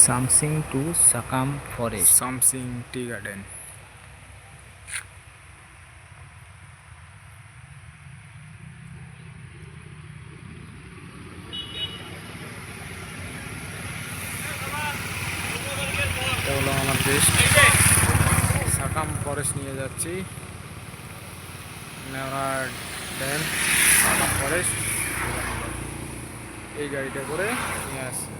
Samsing to Sakam forest. Samsing tea garden. হলো আমার দেশ সাকাম ফরেস্ট নিয়ে যাচ্ছি। নেওয়া সাকাম ফরেস্ট। এই গাড়িটা করে নিয়ে আসছি।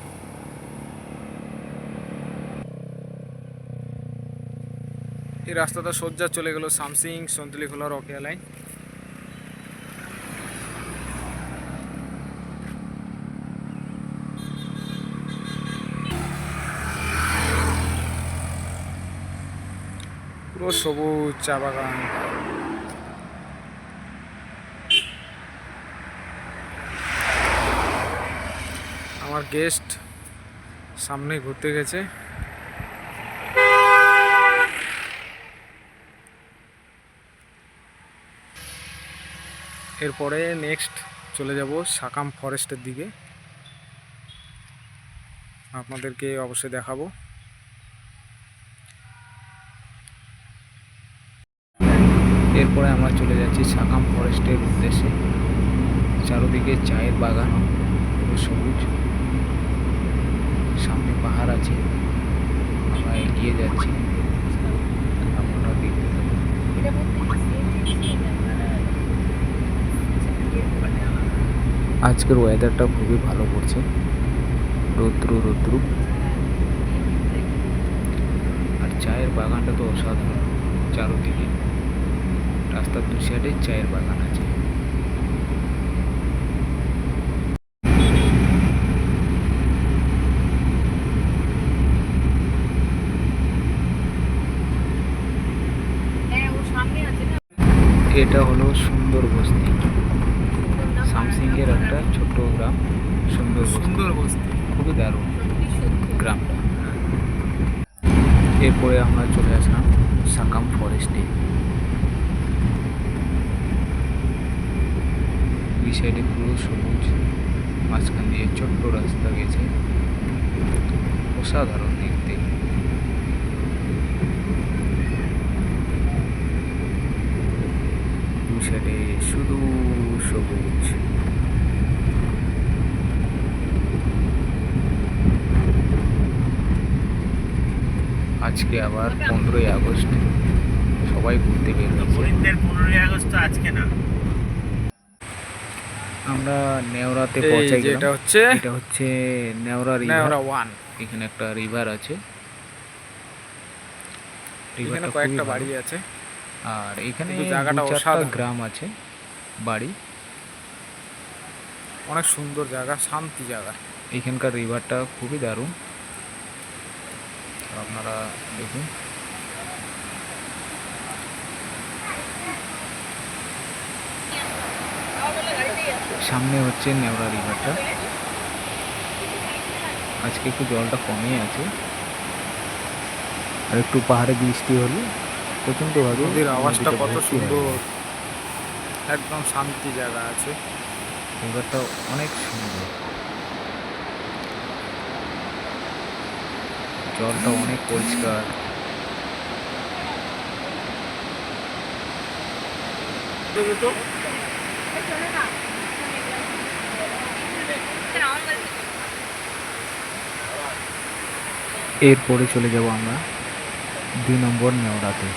এই রাস্তাটা সোজা চলে গেল সামসিং, সন্তুলি খোলা রকেয়া লাইন পুরো সবুজ চা বাগান। আমার গেস্ট সামনে ঘুরতে গেছে। এরপরে নেক্সট চলে যাব সাকাম ফরেস্টের দিকে। আপনাদেরকে অবশ্যই দেখাবো। এরপরে আমরা চলে যাচ্ছি সাকাম ফরেস্টের উদ্দেশ্যে। চারদিকে চায়ের বাগান, পুরো সবুজ। সামনে পাহাড় আছে। আমরা এগিয়ে যাচ্ছি আপনারা দেখতে থাকুন। আজকের ওয়েদারটা খুবই ভালো করছে। রৌদ্র রৌদ্র। আর চায়ের বাগানটা তো অসাধারণ। চারোদিকে। রাস্তার দু সাইডে চায়ের বাগান আছে। হ্যাঁ এটা হলো সুন্দর বস্তি সামসিংয়ের একটা ছোট্ট গ্রাম সুন্দর সুন্দর বস্তি। খুবই দারুণ গ্রামটা। এরপরে আমরা চলে আসলাম সাকাম ফরেস্টে দুই সাইডে পুরো সবুজ মাঝখান দিয়ে ছোট্ট রাস্তা গেছে। অসাধারণ দেখতে দুই সাইডে শুধু সবুজ আজকে আবার পনেরোই আগস্ট। সবাই ঘুরতে বের হয়েছে হরিণদের পনেরোই আগস্ট তো আজকে না। আমরা নেওরাতে পৌঁছাই যে এটা হচ্ছে এটা হচ্ছে নেওরা রিভার নেওরা ওয়ান। এখানে একটা রিভার আছে। রিভারটা কয়েকটা বাড়ি আছে। আর এখানে জায়গাটা। গ্রাম আছে বাড়ি। অনেক সুন্দর জায়গা শান্তি জায়গা। এখানকার রিভারটা খুবই দারুণ। আপনারা দেখুন। সামনে হচ্ছে নেওড়া রিভারটা আজকে একটু জলটা কমই আছে। আর একটু পাহাড়ে বৃষ্টি হলে প্রচণ্ডভাবে নদীর আওয়াজটা কত সুন্দর। একদম শান্তি জায়গা আছে। রিভারটা অনেক সুন্দর। জলটা অনেক পরিষ্কার। এরপরে চলে যাব আমরা দুই নম্বর নেওড়াতে।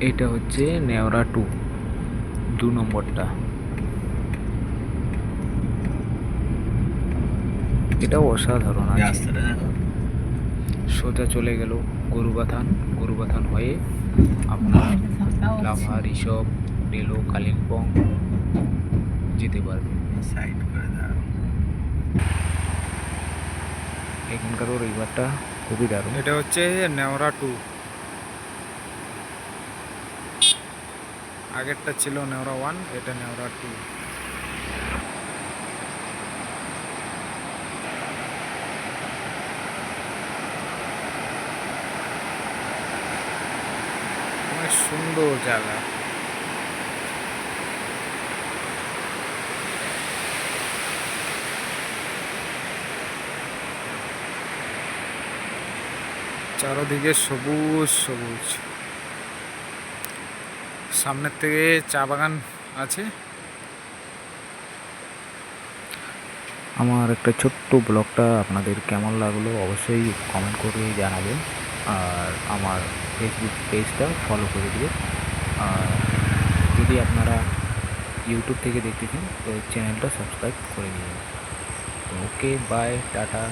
এটা হচ্ছে নেওরা টু দু নম্বরটা। এটা অসাধারণ আছে। সোজা চলে গেল গরুবাথান গরুবাথান হয়ে আপনার লাভা ঋষভ ডেলো কালিম্পং যেতে পারবে। সাইড করে এখানকারও রিভারটা খুবই দারুণ। এটা হচ্ছে নেওরা টু। আগেরটা ছিল নেওরা ওয়ান এটা নেওরা টু অনেক সুন্দর জায়গা। চারোদিকে সবুজ সবুজ। সামনের থেকে চা বাগান আছে। আমার একটা ছোট্ট ব্লগটা আপনাদের কেমন লাগল অবশ্যই কমেন্ট করে জানাবেন। আর আমার ফেসবুক পেজটা ফলো করে দিবেন। আর যদি আপনারা ইউটিউব থেকে দেখতেছেন, তো চ্যানেলটা সাবস্ক্রাইব করে নিন ওকে বাই টাটা।